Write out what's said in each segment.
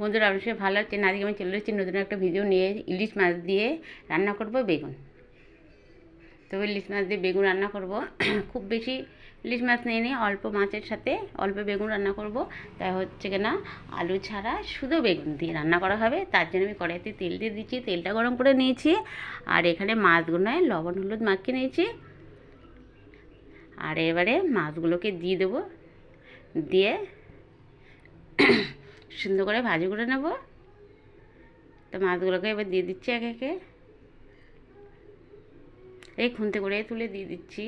বন্ধুরা আপনার সবাই ভালো আছেন আজকে আমি চলে এসেছি নতুন একটা ভিডিও নিয়ে, ইলিশ মাছ দিয়ে রান্না করব বেগুন। তো ইলিশ মাছ দিয়ে বেগুন রান্না করব। খুব বেশি ইলিশ মাছ নিয়ে নিই, অল্প মাছের সাথে অল্প বেগুন রান্না করব। তাই হচ্ছে কিনা আলু ছাড়া শুধু বেগুন দিয়ে রান্না করা হবে। তার জন্য আমি কড়াইতে তেল দিয়ে দিচ্ছি। তেলটা গরম করে নিয়েছি। আর এখানে মাছগুলোয় লবণ, হলুদ মাখিয়ে নিয়েছি। আর এবারে মাছগুলোকে দিয়ে দেবো। দিয়ে সুন্দর করে ভাজি করে নেব। তো মাছগুলোকে এবার দিয়ে দিচ্ছি একে একে। এই খুন্তি করে তুলে দিয়ে দিচ্ছি।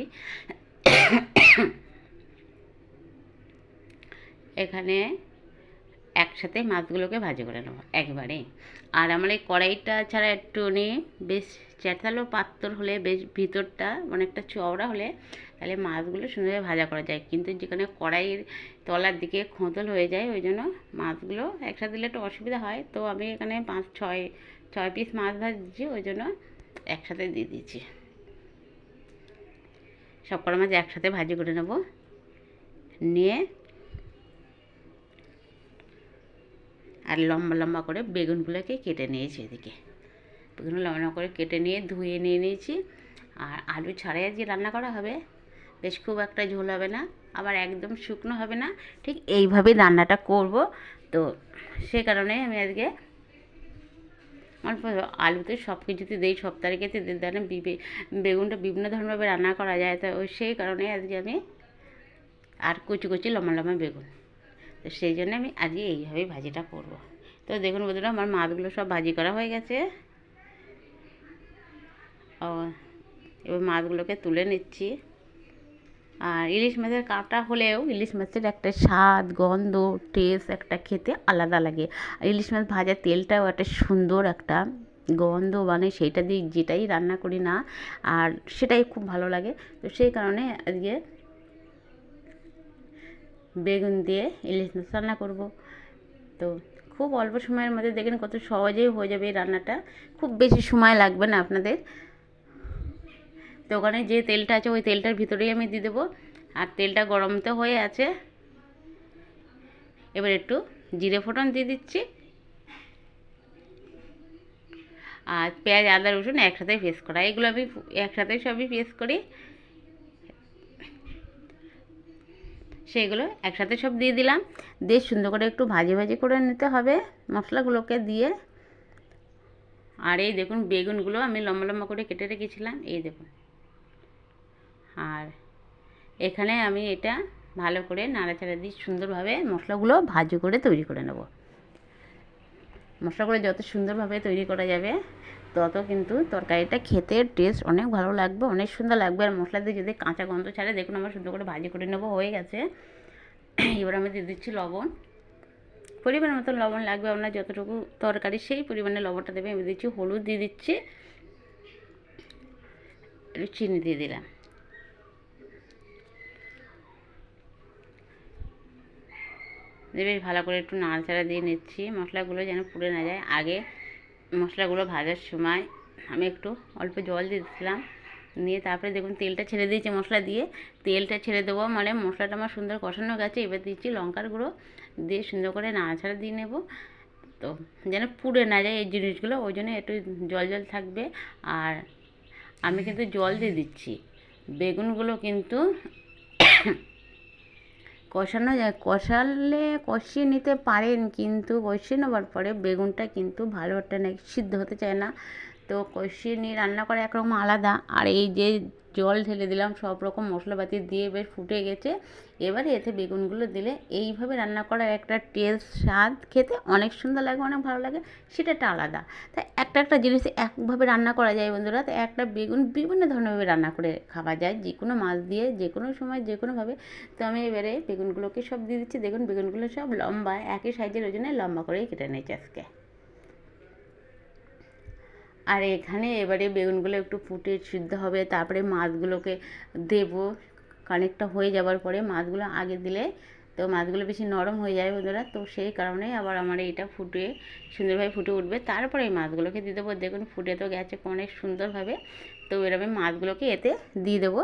এখানে একসাথে মাছগুলোকে ভাজি করে নেব একবারে আর আমার এই কড়াইটা ছাড়া একটু নিয়ে বেশ চ্যাটালো পাত্তর হলে বেশ ভিতরটা অনেকটা চওড়া হলে তাহলে মাছগুলো সুন্দরভাবে ভাজা করা যায়। কিন্তু যেখানে কড়াইয়ের তলার দিকে খোঁতল হয়ে যায়, ওই জন্য মাছগুলো একসাথে দিলে একটু অসুবিধা হয়। তো আমি এখানে পাঁচ, ছয় ছয় পিস মাছ ভাজছি, ওই জন্য একসাথে দিয়ে দিচ্ছি সব কটা মাছ একসাথে ভাজি করে নেব। নিয়ে আর লম্বা লম্বা করে বেগুনগুলোকে কেটে নিয়েছি এদিকে। বেগুন লম্বা করে কেটে নিয়ে ধুয়ে নিয়ে নিয়েছি। আর আলু ছাড়াই যে রান্না করা হবে। বেশ খুব একটা ঝোল হবে না, আবার একদম শুকনো হবে না। ঠিক এইভাবেই রান্নাটা করব। তো সে কারণে আমি আজকে অল্প আলুতে সব কিছুতে দিই, সব তারিখেতে দেন বেগুনটা বিভিন্ন ধরনেরভাবে রান্না করা যায়। তো সেই কারণে আজকে আমি আর কুচি কুচি লম্বা লম্বা বেগুন। তো সেই জন্য আমি আজকে এইভাবেই ভাজিটা করব। তো দেখুন বন্ধুরা, আমার মাছগুলো সব ভাজি করা হয়ে গেছে। এবার মাছগুলোকে তুলে নিচ্ছি। আর ইলিশ মাছের কাঁটা হলেও ইলিশ মাছের একটা স্বাদ, গন্ধ টেস্ট একটা খেতে আলাদা লাগে। আর ইলিশ মাছ ভাজার তেলটাও একটা সুন্দর একটা গন্ধ মানে সেইটা দিয়ে যেটাই রান্না করি না, আর সেটাই খুব ভালো লাগে। তো সেই কারণে আজকে বেগুন দিয়ে ইলিশ মাছ রান্না করব। তো খুব অল্প সময়ের মধ্যে দেখেন কত সহজেই হয়ে যাবে এই রান্নাটা। খুব বেশি সময় লাগবে না আপনাদের। তো ওখানে যে তেলটা আছে, ওই তেলটার ভিতরেই আমি দিয়ে দেবো। আর তেলটা গরম তো হয়ে আছে। এবার একটু জিরে ফোটন দিয়ে দিচ্ছি। আর পেঁয়াজ, আদা, রসুন একসাথে পেস্ট করা। এগুলো আমি একসাথে সবই পেস্ট করি। সেইগুলো একসাথে সব দিয়ে দিলাম। দিয়ে সুন্দর করে একটু ভাজি ভাজি করে নিতে হবে মশলাগুলোকে দিয়ে। আর এই দেখুন, বেগুনগুলো আমি লম্বা লম্বা করে কেটে রেখেছিলাম। এই দেখুন। আর এখানে আমি এটা ভালো করে নাড়াচাড়া দিয়ে সুন্দরভাবে মশলাগুলো ভাজি করে তৈরি করে নেব। মশলাগুলো যত সুন্দরভাবে তৈরি করা যাবে, তত কিন্তু তরকারিটা খেতে টেস্ট অনেক ভালো লাগবে, অনেক সুন্দর লাগবে। আর মশলা দিয়ে যদি কাঁচা গন্ধ ছাড়ে, দেখুন আমার সুন্দর করে ভাজি করে নেব, হয়ে গেছে। এবার আমি দিয়ে দিচ্ছি লবণ। পরিমাণ মতো লবণ লাগবে আপনার যতটুকু তরকারি সেই পরিমাণে লবণটা দেবে। আমি দিচ্ছি হলুদ, দিয়ে দিচ্ছি চিনি দিয়ে দিলাম দিয়ে বেশ ভালো করে একটু নাড়াচাড়া দিয়ে নিচ্ছি। মশলাগুলো যেন পুড়ে না যায়। আগে মশলাগুলো ভাজার সময় আমি একটু অল্প জল দিয়ে দিচ্ছিলাম। নিয়ে তারপরে দেখুন তেলটা ছেড়ে দিয়েছি মশলা দিয়ে। তেলটা ছেড়ে দেবো মানে মশলাটা আমার সুন্দর কষানো গেছে। এবার দিচ্ছি লঙ্কার গুঁড়ো। দিয়ে সুন্দর করে নাড়াচাড়া দিয়ে নেব। তো যেন পুড়ে না যায় এই জিনিসগুলো। ওই জন্য একটু জল জল থাকবে। আর আমি কিন্তু জল দিয়ে দিচ্ছি। বেগুনগুলো কিন্তু কষানো যায়। কষালে কষিয়ে নিতে পারেন, কিন্তু কষিয়ে নেওয়ার পরে বেগুনটা কিন্তু ভালো একটা সিদ্ধ হতে চায় না। তো কষিয়ে নিয়ে রান্না করা একরকম আলাদা। আর এই যে জল ঢেলে দিলাম, সব রকম মশলাপাতি দিয়ে বেশ ফুটে গেছে। এবারে এতে বেগুনগুলো দিলে এইভাবে রান্না করার একটা টেস্ট স্বাদ খেতে অনেক সুন্দর লাগে, অনেক ভালো লাগে সেটা একটা আলাদা। তাই একটা একটা জিনিস একভাবে রান্না করা যায় বন্ধুরা, তো একটা বেগুন বিভিন্ন ধরনেরভাবে রান্না করে খাওয়া যায় যে কোনো মাছ দিয়ে যে কোনো সময় যে কোনোভাবে তো আমি এবারে বেগুনগুলোকে সব দিয়ে দিচ্ছি। দেখুন, বেগুনগুলো সব লম্বা, একই সাইজের ওই জন্য লম্বা করেই কেটে নিয়েছি আজকে। আর এখানে এবারে বেগুনগুলো একটু ফুটে সিদ্ধ হবে, তারপরে মাছগুলোকে দেব। কানেকটা হয়ে যাওয়ার পরে মাছগুলো আগে দিলে তো মাছগুলো বেশি নরম হয়ে যায় বন্ধুরা, তো সেই কারণে আবার আমার এইটা ফুটে সুন্দরভাবে ফুটে উঠবে। তারপরে এই মাছগুলোকে দিয়ে দেবো। দেখুন ফুটে তো গেছে অনেক সুন্দরভাবে, তো এরকম মাছগুলোকে এতে দিয়ে দেবো।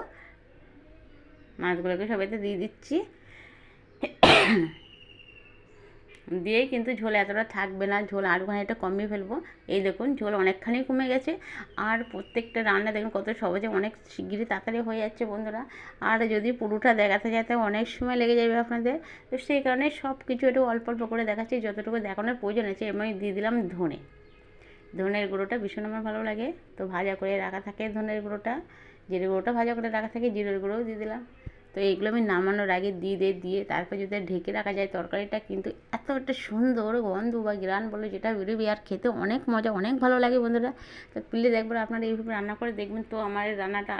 মাছগুলোকে সব এতে দিয়ে দিচ্ছি। দিয়েই কিন্তু ঝোল এতটা থাকবে না, ঝোল আরও খানিকটা কমিয়ে ফেলব। এই দেখুন, ঝোল অনেকখানি কমে গেছে। আর প্রত্যেকটা রান্না দেখুন কত সহজে, অনেক শিগগিরই তাড়াতাড়ি হয়ে যাচ্ছে বন্ধুরা। আর যদি পুরোটা দেখাতে যেতে অনেক সময় লেগে যাবে আপনাদের। তো সেই কারণে সব কিছু একটু অল্প অল্প করে দেখাচ্ছি, যতটুকু দেখানোর প্রয়োজন আছে এমনি দিয়ে দিলাম ধনে। ধনের গুঁড়োটা ভীষণ আমার ভালো লাগে। তো ভাজা করে রাখা থাকে ধনের গুঁড়োটা। জিরে গুঁড়োটা ভাজা করে রাখা থাকে, জিরের গুঁড়োও দিয়ে দিলাম। তো এগুলো আমি নামানোর আগে দিয়ে দিয়ে দিয়ে তারপর যদি ঢেকে রাখা যায় তরকারিটা কিন্তু এত একটা সুন্দর গন্ধ বা গ্রান বলে যেটা বেরোবে আর খেতে অনেক মজা, অনেক ভালো লাগে বন্ধুরা। তো প্লিজ একবার আপনারা এইভাবে রান্না করে দেখবেন। তো আমার রান্নাটা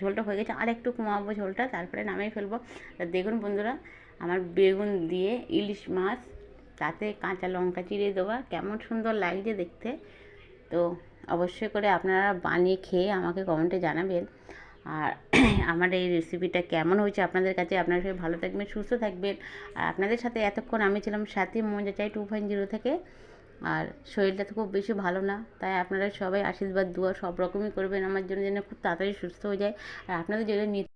ঝোলটা হয়ে গেছে, আর একটু কমাবো ঝোলটা, তারপরে নামিয়ে ফেলব। তা দেখুন বন্ধুরা, আমার বেগুন দিয়ে ইলিশ মাছ, তাতে কাঁচা লঙ্কা চিড়ে দেওয়া, কেমন সুন্দর লাগছে দেখতে। তো অবশ্যই করে আপনারা বানিয়ে খেয়ে আমাকে কমেন্টে জানাবেন। আর আমার এই রেসিপিটা কেমন হয়েছে আপনাদের কাছে? আপনারা সবাই ভালো থাকবেন, সুস্থ থাকবেন। আর আপনাদের সাথে এতক্ষণ আমি ছিলাম সাথী মজা চাই টু পয়েন্ট জিরো থেকে। আর শরীরটা তো খুব বেশি ভালো না, তাই আপনারা সবাই আশীর্বাদ, দোয়া সব রকমই করবেন। আমার জন্য যেন খুব তাড়াতাড়ি সুস্থ হয়ে যায়। আর আপনাদের নিত্য